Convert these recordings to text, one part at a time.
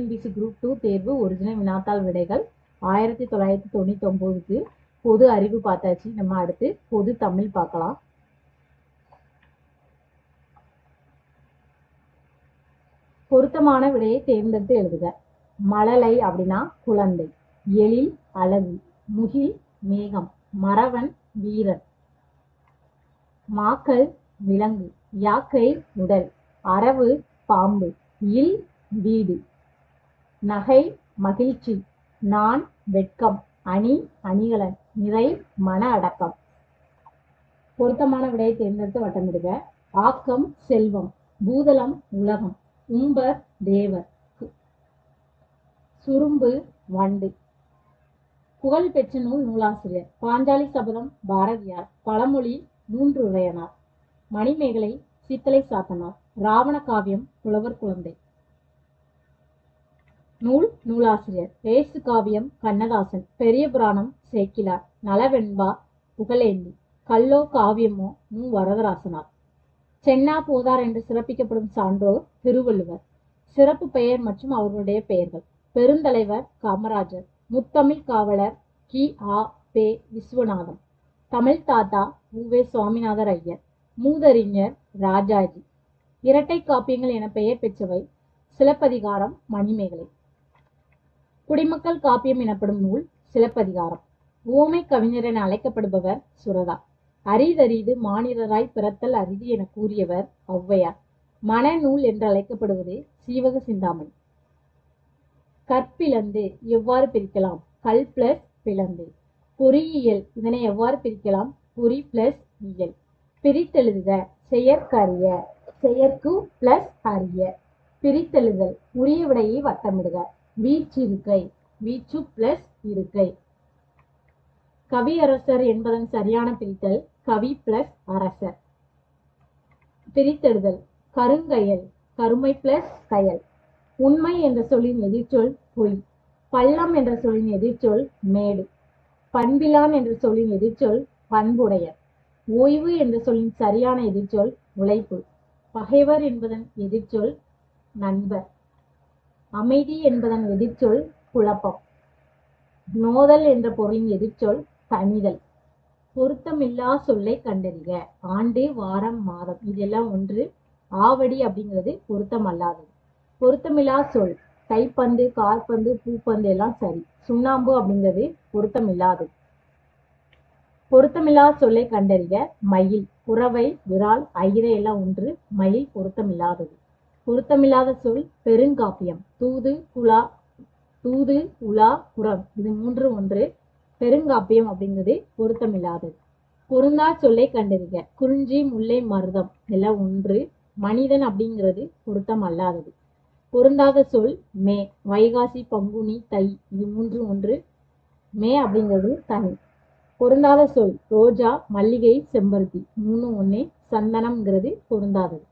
TNPSC group two தேர்வு original வினாத்தாள் விடைகள் ஆயிரத்தி தொள்ளாயிரத்தி தொண்ணூற்றி ஒம்போதுக்கு பொது அறிவு பார்த்தாச்சு. நம்ம அடுத்து பொது தமிழ் பார்க்கலாம். பொருத்தமான விடையை தேர்ந்தெடுத்து எழுதுக. மழலை அப்படின்னா குழந்தை எழில் அழகு முகில் மேகம் மறவன் வீரன். மாக்கள் விலங்கு யாக்கை உடல் அரவு பாம்பு இல் வீடு. நகை மகிழ்ச்சி நான் வெட்கம் அணி அணிகலன் நிறை மன அடக்கம். பொருத்தமான விடையை தேர்ந்தெடுத்து வட்டமிடுக. ஆக்கம் செல்வம் பூதலம் உலகம் உம்பர் தேவர். சுரும்பு வண்டு. புகழ் பெற்ற நூல் நூலாசிரியர். பாஞ்சாலி சபதம் பாரதியார். பழமொழி மூன்று உரையனார். மணிமேகலை சித்தலை சாத்தனார். ராவண காவியம் புலவர் குழந்தை. நூல் நூலாசிரியர். ஏசு காவியம் கண்ணதாசன். பெரிய புராணம் சேக்கிலார். நலவெண்பா புகழேந்தி. கல்லோ காவியமோ மு வரதராசனார். சென்னா போதார் என்று சிறப்பிக்கப்படும் சான்றோர் திருவள்ளுவர். சிறப்பு பெயர் மற்றும் அவர்களுடைய பெயர்கள். பெருந்தலைவர் காமராஜர். முத்தமிழ் காவலர் கி. ஆ. பே. விஸ்வநாதம். தமிழ் தாத்தா உவே சுவாமிநாதர் ஐயர். மூதறிஞர் ராஜாஜி. இரட்டை காப்பியங்கள் என பெயர் பெற்றவை. சிலப்பதிகாரம் மணிமேகலை. குடிமக்கள் காப்பியம் எனப்படும் நூல் சிலப்பதிகாரம். ஓமை கவிஞர் என அழைக்கப்படுபவர் சுரதா. அரிதரிது மானிடராய் பிறத்தல் அரிது என கூறியவர் ஔவையார். மனநூல் என்று அழைக்கப்படுவது சீவக சிந்தாமணி. கற்பிளந்து எவ்வாறு பிரிக்கலாம்? கல் பிளஸ் பிளந்து. பொறியியல் இதனை எவ்வாறு பிரிக்கலாம்? பொறி பிளஸ் இயல். பிரித்தெழுதுக செயற்கரிய செயற்கு பிளஸ் அறிய பிரித்தெழுதல் உரிய விடையை வட்டமிடுக. வீச்சிருக்கை வீச்சு பிளஸ் இருக்கை. கவியரசர் என்பதன் சரியான பிரித்தல் கவி பிளஸ் அரசர். பிரித்தெடுதல் கருங்கயல் கருமை பிளஸ் கயல். உண்மை என்ற சொல்லின் எதிர்ச்சொல் பொய். பள்ளம் என்ற சொல்லின் எதிர்ச்சொல் மேடு. பண்பிலான் என்ற சொல்லின் எதிர்ச்சொல் பண்புடையர். ஓய்வு என்ற சொல்லின் சரியான எதிர்ச்சொல் உழைப்பு. பகைவர் என்பதன் எதிர்ச்சொல் நண்பர். அமைதி என்பதன் எதிர்ச்சொல் குழப்பம். நோதல் என்ற பொருளின் எதிர்ச்சொல் தனிதல் பொருத்தமில்லா சொல்லை கண்டறிக. ஆண்டு வாரம் மாதம் இதெல்லாம் ஒன்று. ஆவடி அப்படிங்கிறது பொருத்தம் அல்லாதது பொருத்தமில்லா சொல். கைப்பந்து கால்பந்து பூப்பந்து எல்லாம் சரி. சுண்ணாம்பு அப்படிங்கிறது பொருத்தமில்லாதது பொருத்தமில்லா சொல்லை கண்டறிய மயில் புறவை விரால் ஐரை எல்லாம் ஒன்று. மயில் பொருத்தமில்லாதது. பொருத்தமில்லாத சொல் பெருங்காப்பியம். தூது குலா தூது உலா புறம். இது மூன்று ஒன்று. பெருங்காப்பியம் அப்படிங்கிறது பொருத்தமில்லாதது பொருந்தா சொல்லை கண்டறிக. குறிஞ்சி முல்லை மருதம். எல்லாம் ஒன்று. மனிதன் அப்படிங்கிறது பொருத்தம் அல்லாதது. பொருந்தாத சொல் மே. வைகாசி பங்குனி தை. இது மூன்று ஒன்று. மே அப்படிங்கிறது தனி. பொருந்தாத சொல் ரோஜா மல்லிகை செம்பருத்தி. மூணு ஒண்ணு சந்தனம்ங்கிறது பொருந்தாதது.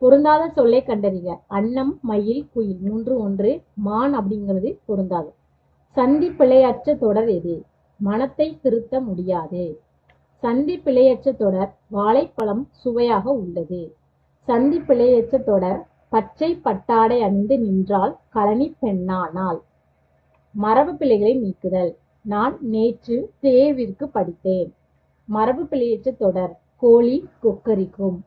பொருந்தாத சொல்லை கண்டறிக. அன்னம் மயில் குயில் மூன்று ஒன்று மான் அப்படிங்கிறது பொருந்தாது. சந்தி பிழையற்ற தொடர் எது? மனத்தை திருத்த முடியாது. சந்தி பிழையற்ற தொடர் வாழைப்பழம் சுவையாக உள்ளது. சந்தி பிழையற்ற தொடர் பச்சை பட்டாடை அணிந்து நின்றால் கழனி பெண்ணானால். மரபு பிழைகளை நீக்குதல். நான் நேற்று தேர்விற்கு படித்தேன். மரபு பிழையற்ற தொடர் கோழி கொக்கரிக்கும்.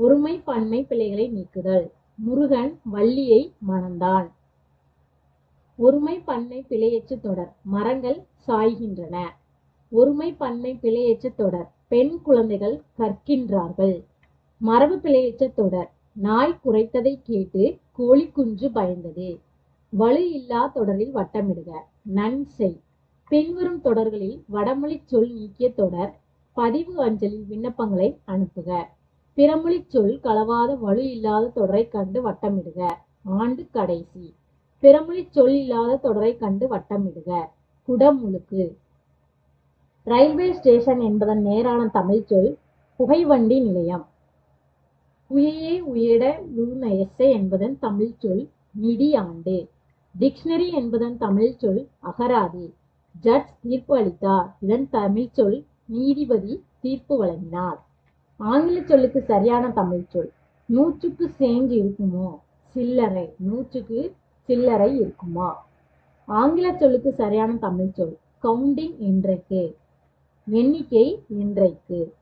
ஒருமை பன்மை பிழைகளை நீக்குதல். முருகன் வள்ளியை மணந்தான். ஒருமை பன்மை பிழையச்சு தொடர். மரங்கள் சாய்கின்றன. ஒருமை பன்மை பிழையச்சு தொடர். பெண் குழந்தைகள் கற்கின்றார்கள். மரபு பிழையச்ச தொடர். நாய் குறைத்ததை கேட்டு கோழி குஞ்சு பயந்தது. வலு இல்லா தொடரில் வட்டமிடுக. நன்செய். பின்வரும் தொடர்களில் வடமொழி சொல் நீக்கிய தொடர் பதிவு அஞ்சலில் விண்ணப்பங்களை அனுப்புக. பிறமொழி சொல் கலவாத வலு இல்லாத தொடரை கண்டு வட்டமிடுக. ஆண்டு கடைசி. பிறமொழி சொல் இல்லாத தொடரை கண்டு வட்டமிடுக. குடமுழுக்கு ரயில்வே ஸ்டேஷன் என்பதன் நேரான தமிழ் சொல் புகைவண்டி நிலையம். உயே உயட லுநயச என்பதன் தமிழ் சொல் நிதி ஆண்டு. டிக்ஷனரி என்பதன் தமிழ் சொல் அகராதி. ஜட்ஜ் தீர்ப்பு அளித்தார். இதன் தமிழ் சொல் நீதிபதி தீர்ப்பு வழங்கினார். ஆங்கில சொல்லுக்கு சரியான தமிழ் சொல். நூற்றுக்கு சேஞ்சு இருக்குமோ? சில்லறை. நூற்றுக்கு சில்லறை இருக்குமா? ஆங்கில சொல்லுக்கு சரியான தமிழ் சொல். கவுண்டிங் இன்றைக்கு. எண்ணிக்கை இன்றைக்கு.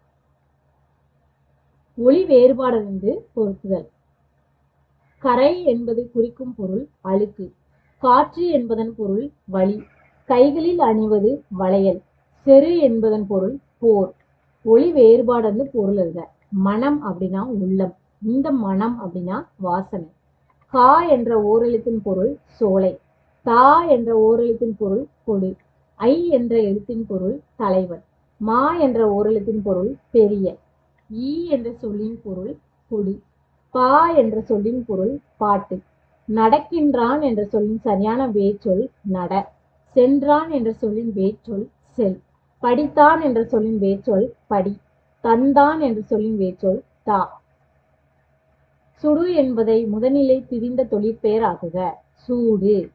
ஒளி வேறுபாடறிந்து பொருத்துதல். கரை என்பது குறிக்கும் பொருள் அழுக்கு. காற்று என்பதன் பொருள் வழி கைகளில் அணிவது வளையல். செரு என்பதன் பொருள் போர். ஒளி வேறுபாடு பொருள் இருக்க மனம் அப்படின்னா உள்ளம். இந்த மனம் அப்படின்னா வாசனை. கா என்ற ஓரெழுத்தின் பொருள் சோலை. தா என்ற ஓரெழுத்தின் பொருள் கொடு. ஐ என்ற எழுத்தின் பொருள் தலைவன். மா என்ற ஓரெழுத்தின் பொருள் பெரிய. ஈ என்ற சொல்லின் பொருள் கொடு. பா என்ற சொல்லின் பொருள் பாட்டு. நடக்கின்றான் என்ற சொல்லின் சரியான வேச்சொல் நட. சென்றான் என்ற சொல்லின் வேச்சொல் செல். படித்தான் என்ற சொல்லின் வேச்சொல் படி தந்தான் என்ற சொல்லின் வேச்சொல் தா. சுடு என்பதை முதநிலை திரிந்த தொழிற்பெயர் ஆகுக சூடு.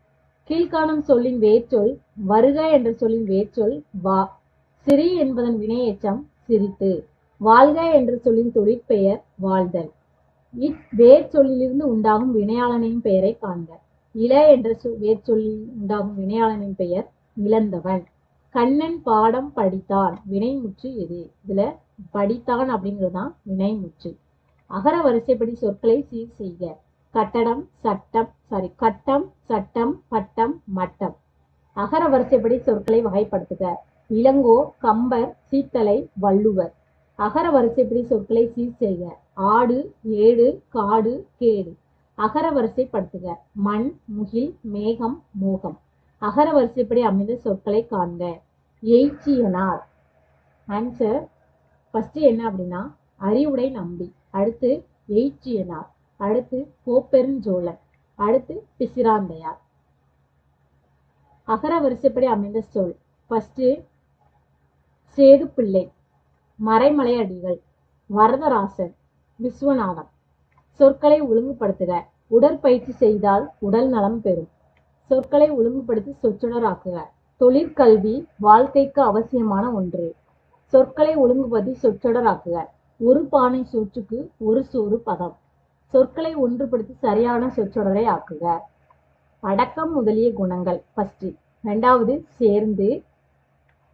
கீழ்காணும் சொல்லின் வேச்சொல் வருக என்ற சொல்லின் வேச்சொல் வா. சிரி என்பதன் வினையெச்சம் சிரித்து. வாழ்க என்ற சொல்லின் தொழிற்பெயர் வாழ்தல். இத் வேர்ச்சொல்லிலிருந்து உண்டாகும் வினையாளனின் பெயரை காண்க. இள என்ற சொ- வேர்ச்சொல்லில் உண்டாகும் வினையாளனின் பெயர் இழந்தவன். கண்ணன் பாடம் படித்தான் வினைமுற்று எது? இதுல படித்தான் அப்படிங்கிறது தான் வினைமுற்று. அகர வரிசைப்படி சொற்களை சீர் செய்க. கட்டடம் சட்டம் சாரி கட்டம் சட்டம் பட்டம் மட்டம். அகர வரிசைப்படி சொற்களை வகைப்படுத்துக. இளங்கோ கம்பர் சீத்தலை வள்ளுவர். அகர வரிசைப்படி சொற்களை சீர் செய்க. ஆடு ஏடு காடு கேடு. அகர வரிசைப்படுத்துக. மண் முகில் மேகம் மோகம். அகர வரிசைப்படி அமைந்த சொற்களை காண்க. எய்ச்சியனார். ஆன்சர் ஃபர்ஸ்ட் என்ன அப்படின்னா அறிவுடை நம்பி. அடுத்து எய்ச்சியனார். அடுத்து கோப்பெருஞ்சோழன். அடுத்து பிசிராந்தையார். அகர வரிசைப்படி அமைந்த சொல். ஃபஸ்ட்டு சேது பிள்ளை மறைமலையடிகள். வரதராசன். விஸ்வநாதம். சொற்களை ஒழுங்குபடுத்துக. உடற்பயிற்சி செய்தால் உடல் நலம் பெறும். சொற்களை ஒழுங்குபடுத்தி சொற்றொடராக்குக. தொழிற்கல்வி வாழ்க்கைக்கு அவசியமான ஒன்று. சொற்களை ஒழுங்குபடுத்தி சொற்றொடராக்குக. ஒரு பானை சோற்றுக்கு ஒரு சோறு பதம். சொற்களை ஒன்றுபடுத்தி சரியான சொற்றொடரை ஆக்குக. அடக்கம் முதலிய குணங்கள். ஃபர்ஸ்ட் ரெண்டாவது சேர்ந்து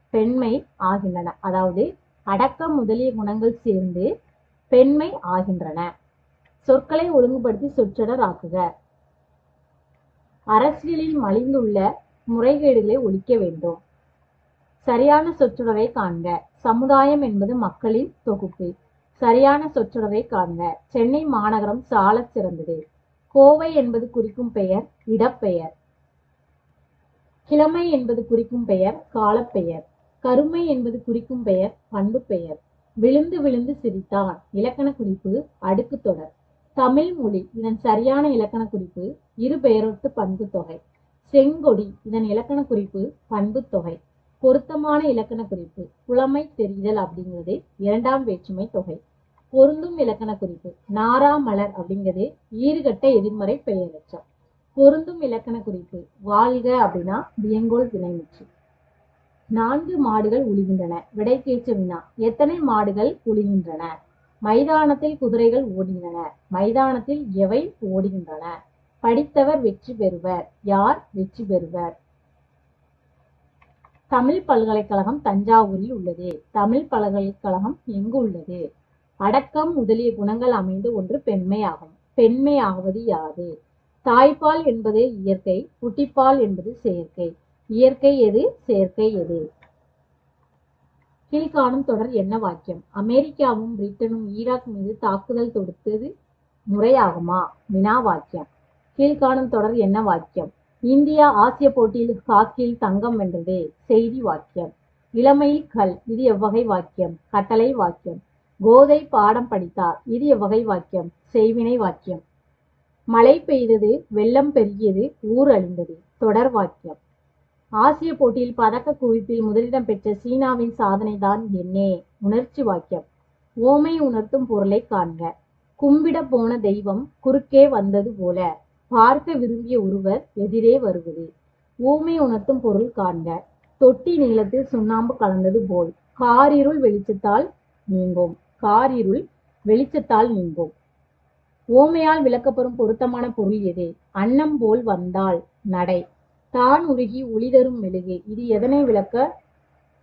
பெண்மை ஆகின்றன. அதாவது அடக்கம் முதலிய குணங்கள் சேர்ந்து பெண்மை ஆகின்றன. சொற்களை ஒழுங்குபடுத்தி சொற்றொடர் ஆக்குக அரசியலில் மலிந்துள்ள முறைகேடுகளை ஒழிக்க வேண்டும். சரியான சொற்றொடரை காண்க. சமுதாயம் என்பது மக்களின் தொகுப்பு. சரியான சொற்றொடரை காண்க. சென்னை மாநகரம் சாலச் சிறந்தது. கோவை என்பது குறிக்கும் பெயர் இடப்பெயர். கிழமை என்பது குறிக்கும் பெயர் காலப்பெயர். கருமை என்பது குறிக்கும் பெயர் பண்பு பெயர். விழுந்து விழுந்து சிரித்தான். இலக்கண குறிப்பு அடுக்கு தொடர். தமிழ் மொழி இதன் சரியான இலக்கண குறிப்பு இரு பெயரொட்டு பண்பு தொகை செங்கொடி இதன் இலக்கண குறிப்பு பண்பு தொகை பொருத்தமான இலக்கண குறிப்பு புலமை தெரிதல் அப்படிங்கிறது இரண்டாம் வேற்றுமை தொகை. பொருந்தும் இலக்கண குறிப்பு நாரா மலர் அப்படிங்கிறது ஈறுகட்ட எதிர்மறை பெயரச்சம் பொருந்தும் இலக்கண குறிப்பு வாழ்க அப்படின்னா வியங்கோல் வினைமுற்று. நான்கு மாடுகள் உழுகின்றன விடைக்கேற்ற வினா எத்தனை மாடுகள் உழுகின்றன? மைதானத்தில் குதிரைகள் ஓடுகின்றன. மைதானத்தில் எவை ஓடுகின்றன? படித்தவர் வெற்றி பெறுவர். யார் வெற்றி பெறுவர்? தமிழ் பல்கலைக்கழகம் தஞ்சாவூரில் உள்ளது. தமிழ் பல்கலைக்கழகம் எங்கு உள்ளது? அடக்கம் முதலிய குணங்கள் அமைந்து ஒன்று பெண்மை ஆகும் பெண்மை ஆவது யாது? தாய்ப்பால் என்பது இயற்கை குட்டிப்பால் என்பது செயற்கை. இயற்கை எது? செயற்கை எது? கீழ்காணும் தொடர் என்ன வாக்கியம்? அமெரிக்காவும் பிரிட்டனும் ஈராக் மீது தாக்குதல் தொடுத்தது முறையாகுமா? வினா வாக்கியம். கீழ்காணும் தொடர் என்ன வாக்கியம்? இந்தியா ஆசிய போட்டியில் ஹாக்கியில் தங்கம் வென்றது செய்தி வாக்கியம். இளமையில் கல் இது எவ்வகை வாக்கியம்? கட்டளை வாக்கியம். கோதை பாடம் படித்தார் இது எவ்வகை வாக்கியம்? செய்வினை வாக்கியம். மழை பெய்தது வெள்ளம் பெருகியது ஊர் அழிந்தது தொடர் வாக்கியம். ஆசிய போட்டியில் பதக்க குவிப்பில் முதலிடம் பெற்ற சீனாவின் சாதனை தான் என்னே. உணர்ச்சி வாக்கியம். ஓமை உணர்த்தும் பொருளை காண்க. கும்பிட போன தெய்வம் குறுக்கே வந்தது போல. பார்க்க விரும்பிய ஒருவர் எதிரே வருவது. ஊமை உணர்த்தும் பொருள் காண்க. தொட்டி நீளத்தில் சுண்ணாம்பு கலந்தது போல். காரிருள் வெளிச்சத்தால் நீங்கும். காரிருள் வெளிச்சத்தால் நீங்கும். ஓமையால் விளக்கப்படும் பொருத்தமான பொருள் எது? அன்னம் போல் வந்தால் நடை. தான் உருகி ஒளிதரும் மெழுகு. இது எதனை விளக்க?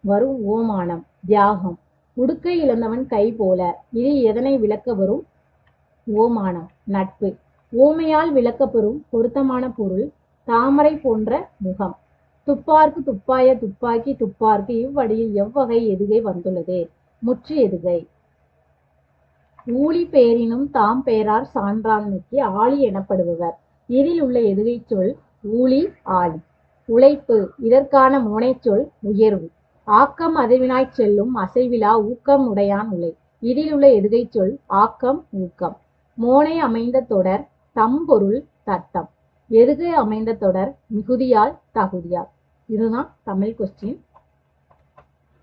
வரும் ஓமானம் தியாகம். உடுக்கை இழந்தவன் கை போல. இது எதனை விளக்க வரும்? ஓமானம் நட்பு. ஓமையால் விளக்கப்பெறும் பொருத்தமான பொருள் தாமரை போன்ற முகம். துப்பார்க்கு துப்பாய துப்பாக்கி துப்பார்க்கு இவ்வடியில் எவ்வகை எதுகை வந்துள்ளது? முற்று எதுகை. ஊழி பேரினும் தாம் பேரார் சான்றாண்மைக்கு ஆளி எனப்படுபவர். இதில் உள்ள எதுகை சொல் ஊழி ஆளி உழைப்பு இதற்கான முனைச்சொல் உயர்வு. ஆக்கம் அதிர்வினாய்ச் செல்லும் அசைவிலா ஊக்கம் உடையான் உலை. இதில் உள்ள எதுகை சொல்? ஆக்கம் ஊக்கம். மோனை அமைந்த தொடர் தம்பொருள் தத்தம். எதுகை அமைந்த தொடர்? மிகுதியால் தகுதியால். இதுதான் தமிழ் கொஸ்டின்